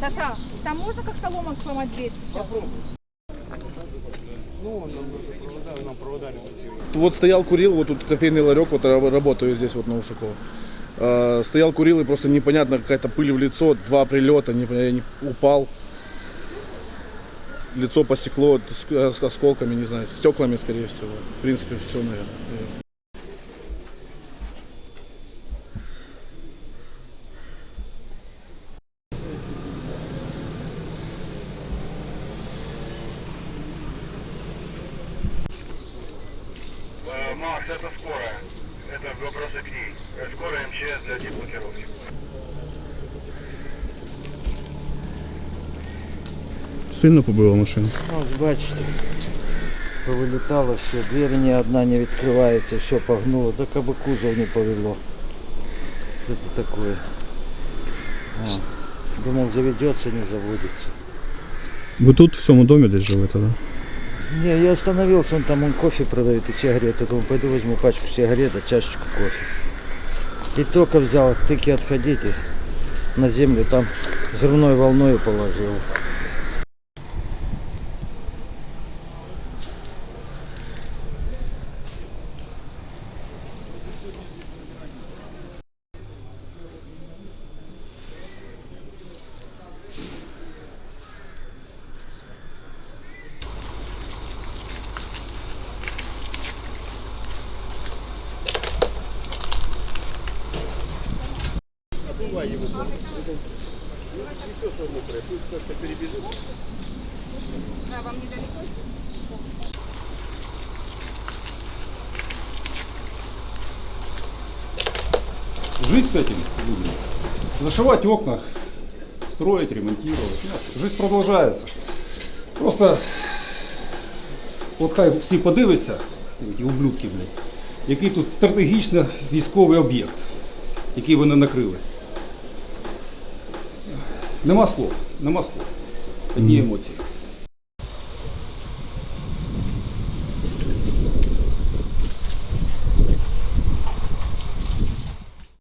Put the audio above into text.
Саша, там можно как-то ломом сломать дверь сейчас? Вот стоял, курил, вот тут кофейный ларек, вот ра- работаю здесь вот на Ушакова. А, Стоял, курил, и просто непонятно, какая-то пыль в лицо, два прилета, не, я не- упал. Лицо посекло осколками, не знаю, стеклами, скорее всего. В принципе, все, наверное. Э, Макс, это скорая. Это вопросы к ней. Э, Скорая МЧС для деблокировки. Сильно побила машину. Ось бачите, повилітало все, двері ні одна не відкривається, все погнуло, так аби кузов не повело. Що це таке? А, думав заведеться, не заводиться. Ви тут в цьому домі десь живете, так? Не, я остановился, он там он кофе продает и сигареты. Думаю, пойду возьму пачку сигарет, а чашечку кофе. И только взял, тыки отходите на землю, там взрывной волной положил. Да, вам недалеко? жить с этим людям, зашивать окна, строить, ремонтировать. Ну, Жизнь продовжується. Просто от хай всі подивляться, ті ублюдки, блядь, який тут стратегічно військовий об'єкт, який вони накрили. Нема слов, нема слов. Одні емоції.